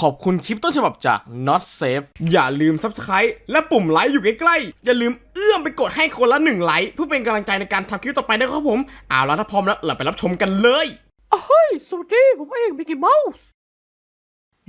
ขอบคุณคลิปต้นฉบับจาก Not Safe อย่าลืม Subscribe และปุ่มไลค์อยู่ใกล้ๆ อย่าลืมเอื้อมไปกดให้คนละหนึ่งไลค์เพื่อเป็นกำลังใจในการทำคลิปต่อไปนะครับผมเอาละถ้าพร้อมแล้วเราไปรับชมกันเลยอะเฮ้ยสวัสดีผมเองมิกกี้เมาส์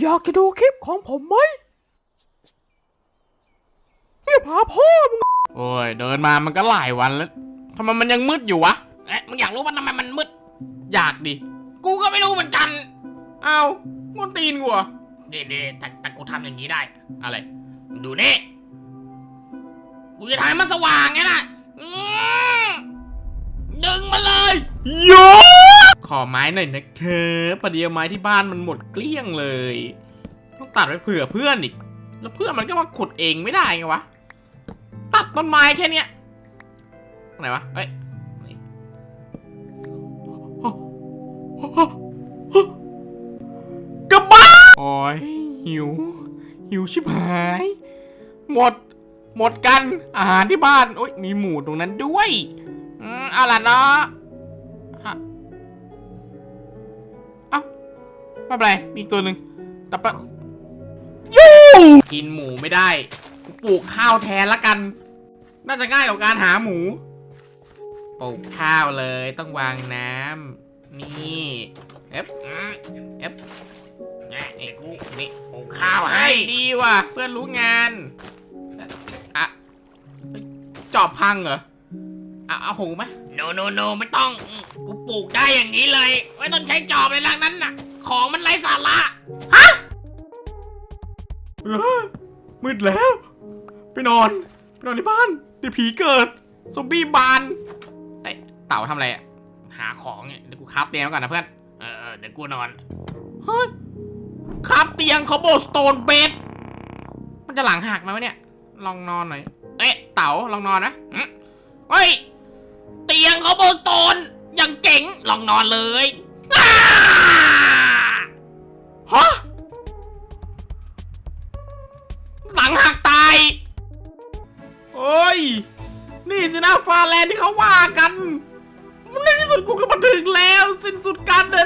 อยากจะดูคลิปของผมไหมเนี่ยพาพ่อมึงโอ้ยเดินมามันก็หลายวันแล้วทำไมมันยังมืดอยู่วะเอ๊ะมึงอยากรู้ว่าทำไมมันมืด อยากดิ กูก็ไม่รู้เหมือนกัน เอางอนตีนกูเหรอ เด็ดแต่แต่กูทำอย่างนี้ได้ อะไร ดูนี่ กูจะทำให้มันสว่างไงล่ะอืมดึงมาเลยโยขอไม้หน่อยนะครับพอดีเอาไม้ที่บ้านมันหมดเกลี้ยงเลย ต้องตัดไว้เผื่อเพื่อนอีก แล้วเพื่อนมันก็มาขุดเองไม่ได้ไงวะ ตัดต้นไม้แค่เนี้ยไหนวะ เฮ้ยกระบ้า โอ้ยหิว หิวชิบหาย หมด หมดกัน อาหารที่บ้าน โอ้ยมีหมูตรงนั้นด้วยอืมเอาล่ะเนาะฮะเอ้าไม่เป็นไรมีอีกตัวหนึ่งแต่ปะยูกินหมูไม่ได้กูปลูกข้าวแทนละกัน น่าจะง่ายกว่าการหาหมู ปลูกข้าวเลยต้องวางน้ำนี่เอฟเอ๊ะเนี่ยนี่กูนี่ปลูกข้าวให้ให้ดีว่ะ เพื่อนรู้งานอะเฮ้ยจอบพังเหรออะเอาหูไหมโนโนโนไม่ต้องอืมกูปลูกได้อย่างนี้เลย ไม่ต้องใช้จอบเลยลังนั้นน่ะ ของมันไร้สาระเออมืดแล้ว ไปนอน ไปนอนในบ้าน เดี๋ยวผีเกิด ซอมบี้บานเอ้ยเต่าทำอะไรอะหาของเนี่ยเดี๋ยวกูคราฟเตียงไว้ก่อนนะเพื่อนเออเออเดี๋ยวกูนอน เฮ้ย คราฟเตียงคอโบสโตนเบดมันจะหลังหักไหมวะเนี่ย ลองนอนหน่อย เอ๊ะ เต่าลองนอนนะเฮ้ย เตียงเขาโบนโตนอย่างเจ๋ง ลองนอนเลยฮะหลังหักตายเอ้ย นี่สินะฟาแลนที่เขาว่ากันมันในที่สุดกูก็มาถึงแล้ว สิ้นสุดการเดิน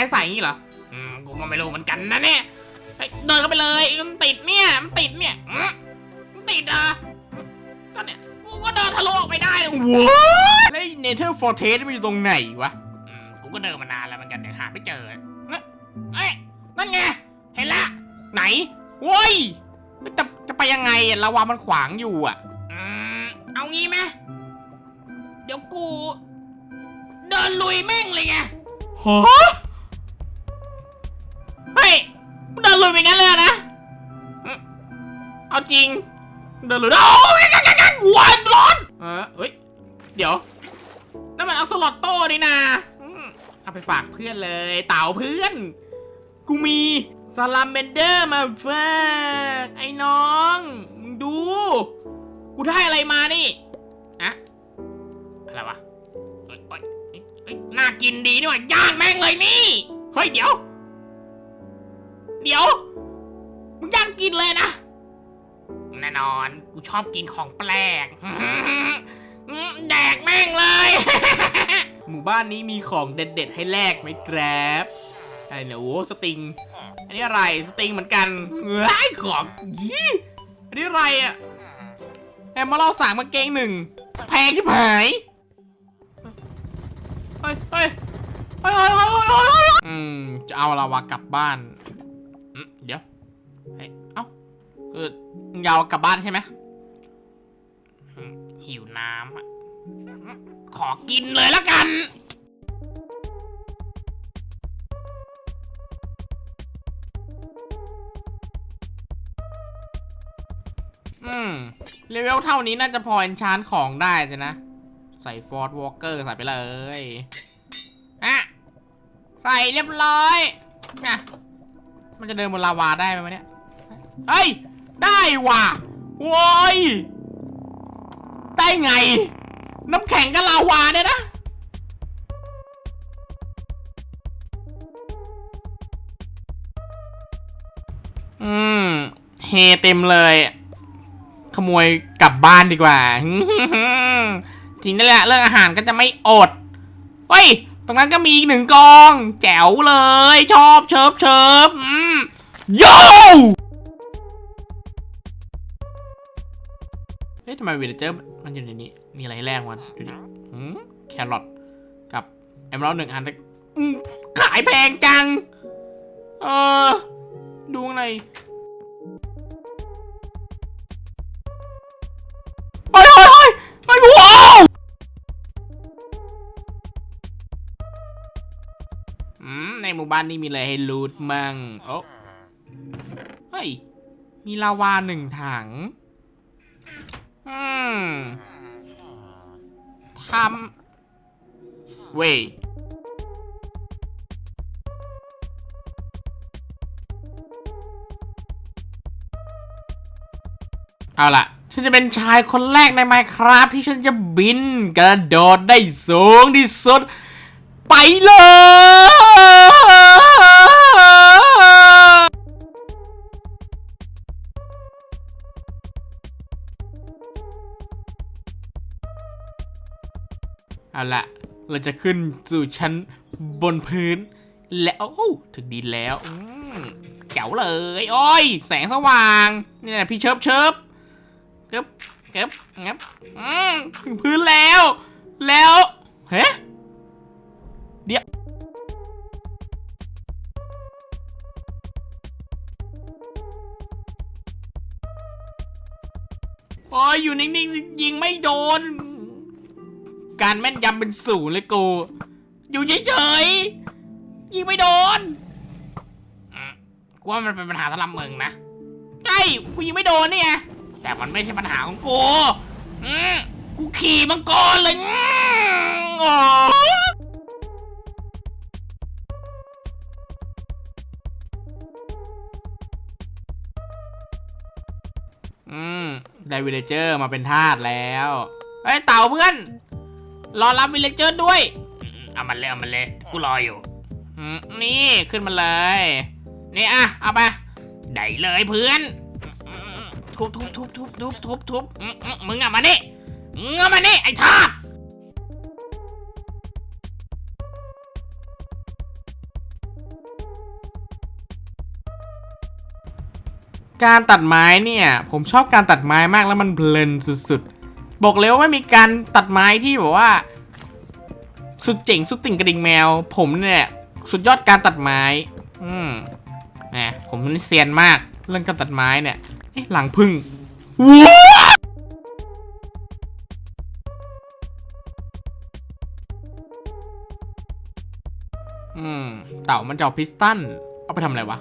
มันเป็นกระแพงใสๆอย่างนี้เหรอ อืม กูก็ไม่รู้เหมือนกันนะเนี่ยเฮ้ยเดินเข้าไปเลยมันติดเนี่ย มันติดเนี่ยอืมมันติดอะก็เนี่ย กูก็เดินทะลุออกไปได้เลยว้าแล้วเนเธอร์ฟอร์เทสมันอยู่ตรงไหนวะ อืม กูก็เดินมานานแล้วเหมือนกันแต่หาไม่เจอนะเอ้ยนั่นไง เห็นละ ไหนเว้ยจะจะไปยังไงอะระวังมันขวางอยู่อะ อืม เอางี้ไหมเดี๋ยวกู เดินลุยแม่งเลยไงฮะ มึงเดินลุยไปงั้นเลยนะเอาจริง เดินลุดโอ้ยกันกันกันหัวร้อนเออเฮ้ย เดี๋ยวนั่นมันเอาสล็อตโต้นี่นาเอาไปฝากเพื่อนเลย เต่าเพื่อน กูมีซาลามเบนเดอร์มาฝากไอ้น้องมึงดู กูได้อะไรมานี่อะอะไรวะน่ากินดีนี่หว่าย่างแม่งเลยนี่ เฮ้ยเดี๋ยว เดี๋ยว มึงย่างกินเลยนะ แน่นอน กูชอบกินของแปลก แดกแม่งเลย หมู่บ้านนี้มีของเด็ดๆ ให้แลกไหมแกร็บอะไรเนี่ยโอ้สติง อันนี้อะไรสติงเหมือนกันไฮ้ของยี่อันนี้อะไรอะแอมมาเล่าสามกาเกงหนึ่งแพงที่หายเฮ้ยเฮ้ยเฮ้ยเฮ้ยเฮ้ยเอืมจะเอาเราวะกลับบ้าน เอ้าเออมึงยาวกลับบ้านใช่ไหมหิวน้ำอะขอกินเลยละกันอืมเลเวลเท่านี้น่าจะพอเอนชานของได้สินะ ใส่ฟอร์ดวอลเกอร์ใส่ไปเลยอะใส่เรียบร้อยนะมันจะเดินบนลาวาได้ไหมเนี่ย เฮ้ย ได้ว่ะโว้ย ได้ไง น้ำแข็งกับลาวาเนี่ยนะอืม เฮเต็มเลย ขโมยกลับบ้านดีกว่าจริงนั่นแหละ เรื่องอาหารก็จะไม่อด เฮ้ย ตรงนั้นก็มีอีกหนึ่งกอง แจ๋วเลย ชอบเชิบเชิบอืมโย อ๊ะทำไมวิลเลเจอร์มันอยู่ในนี้ มีอะไรให้แลกมันดูดิอืมแครอทกับแอมเบลหนึ่งอันแต่อืมขายแพงจัง เออ ดูข้างในเฮ้ยเฮ้ยเฮ้ยเฮ้ยว้าวอืมในหมู่บ้านนี้มีอะไรให้ลูดมั่งโอ้เฮ้ย มีลาวาหนึ่งถัง อืมทำเว้ยเอาล่ะ ฉันจะเป็นชายคนแรกในไมครับที่ฉันจะบินกระโดดได้สูงที่สุด ไปเลย เอาละเราจะขึ้นสู่ชั้นบนพื้น แล้วโอ้ถึงดินแล้วอืมแจ๋วเลย โอ้ย แสงสว่าง นี่แหละพี่เชิบเชิบเก็บเก็บงับอืมถึงพื้นแล้ว แล้วเฮ้เดี๋ยวโอ้ยอยู่นิ่งๆ ยิงไม่โดน การแม่นยำเป็นศูนย์เลยกู อยู่เฉยๆยิงไม่โดนกูว่ามันเป็นปัญหาสำหรับมึงนะใช่กูยิงไม่โดนนี่ไงแต่มันไม่ใช่ปัญหาของกูกูขี่มังกรเลยอืมโอ้อืม ได้วิลเลเจอร์มาเป็นทาสแล้ว เฮ้ย เต่าเพื่อน รอรับวิลเลเจอร์ด้วยอืมเอามันเลยเอามันเลย กูรออยู่อืมนี่ขึ้นมาเลย นี่อะ เอาไปได้เลยเพื่อนอืมทุบทุบทุบทุบทุบทุบทุบอืมอืมมึงอะมานี่มึงอะมานี่ไอ้ทาสการตัดไม้เนี่ย ผมชอบการตัดไม้มากแล้วมันเพลินสุดๆ บอกเลยว่าไม่มีการตัดไม้ที่แบบว่า สุดเจ๋งสุดติ่งกระดิ่งแมว ผมเนี่ยสุดยอดการตัดไม้ อืมนะผมนี่เซียนมากเรื่องการตัดไม้เนี่ยหลังพึ่งว้าอืม เต่ามันจะเอาพิสตัน เอาไปทำอะไรวะ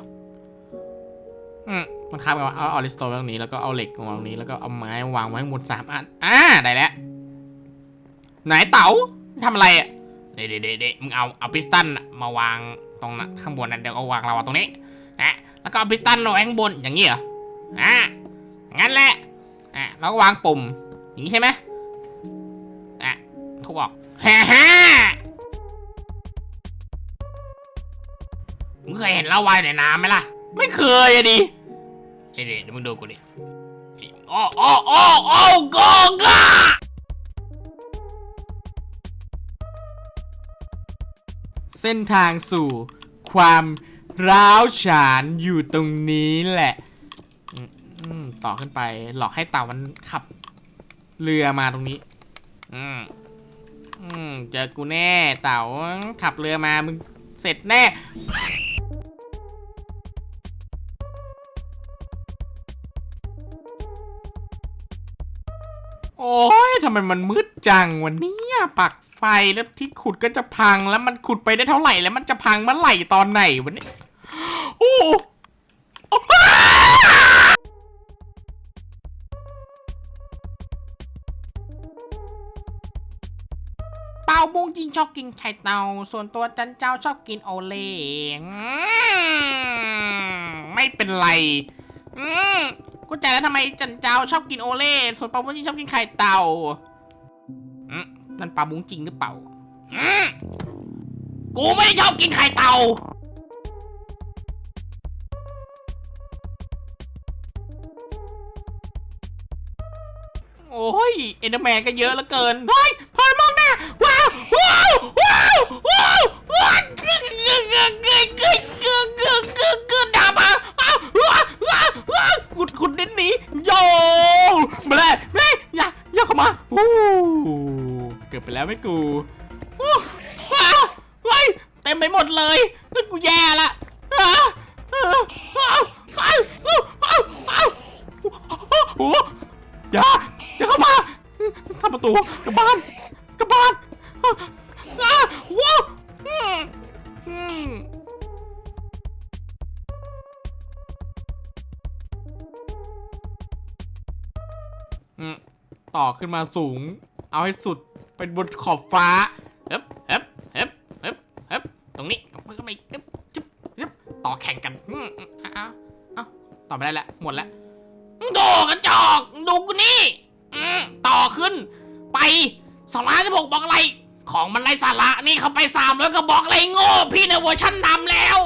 มันค้าบกันว่าเอาออริสโตไว้ตรงนี้แล้วก็เอาเหล็กวางตรงนี้แล้วก็เอาไม้วางไว้ข้างบนสามอันอ่าได้แล้วไหนเต๋าทำอะไรอะเด็ดเด็ดเด็ดมึงเอาเอาพิสตันมาวางตรงนั้นข้างบนนะเดี๋ยวเอาวางเราตรงนี้นะแล้วก็เอาพิสตันเอาไว้ข้างบนอย่างนี้เหรออ่างั้นแหละอะแล้วก็วางปุ่มอย่างนี้ใช่ไหมอะทุบออกฮ่าฮ่ามึงเคยเห็นลาวายในน้ำไหมล่ะ ไม่เคยอะดิ เดี๋ยวเดี๋ยวมึงดูกูดิโอ้โอ้โอ้โอ้โกกาเส้นทางสู่ ความร้าวฉานอยู่ตรงนี้แหละต่อขึ้นไปหลอกให้เต่ามันขับ เรือมาตรงนี้ อืมอืมเจอกูแน่เต่าขับเรือมามึงเสร็จแน่ โอ้ยทำไมมันมืดจังวันนี้ปักไฟแล้วที่ขุดก็จะพังแล้วมันขุดไปได้เท่าไหร่แล้วมันจะพังเมื่อไหร่ตอนไหนวันนี้โอ้โอ้เปาบุ้งจริงชอบกินไข่เต่า ส่วนตัวจันเจ้าชอบกินโอเล่ไม่เป็นไร อืม กูใจแล้วทำไมจันเจ้าชอบกินโอเล่ส่วนปาบุ้งจริงชอบกินไข่เต่าอืมนั่นปลาบุ้งจริงหรือเปล่าอืมกูไม่ได้ชอบกินไข่เต่าโอ้ยเอ็นเดอร์แมนก็เยอะเหลือเกินเฮ้ยเพลินมากหน้าว้าวว้าวว้าวว้าว อบไปแล้วไม่กูเฮ้ยเต็มไปหมดเลยเฮ้ยกูแย่ละอ้าวอ้าอ้าวอ้าวอ้าบ้าวโอ้อย่าอย่าเข้ามาทำประตูกลับบ้านกลับบ้านว้าวว้าวอืมอืมอืมต่อขึ้นมาสูง เอาให้สุด เป็นบนขอบฟ้าเอ๊บเอ๊บเอ๊บเอ๊บเอ๊บตรงนี้ก็ไม่เอ๊บจึ๊บจึ๊บต่อแข่งกันอ้าเอ้าต่อไม่ได้แล้วหมดแล้วโดกระจอกดูกูนี่อืมต่อขึ้น ไปสองล้านสิบหกบอกอะไร ของมันไรสาระนี่เขาไปสามร้อยก็บอกอะไรโง่ พี่ในเวอร์ชันดำแล้ว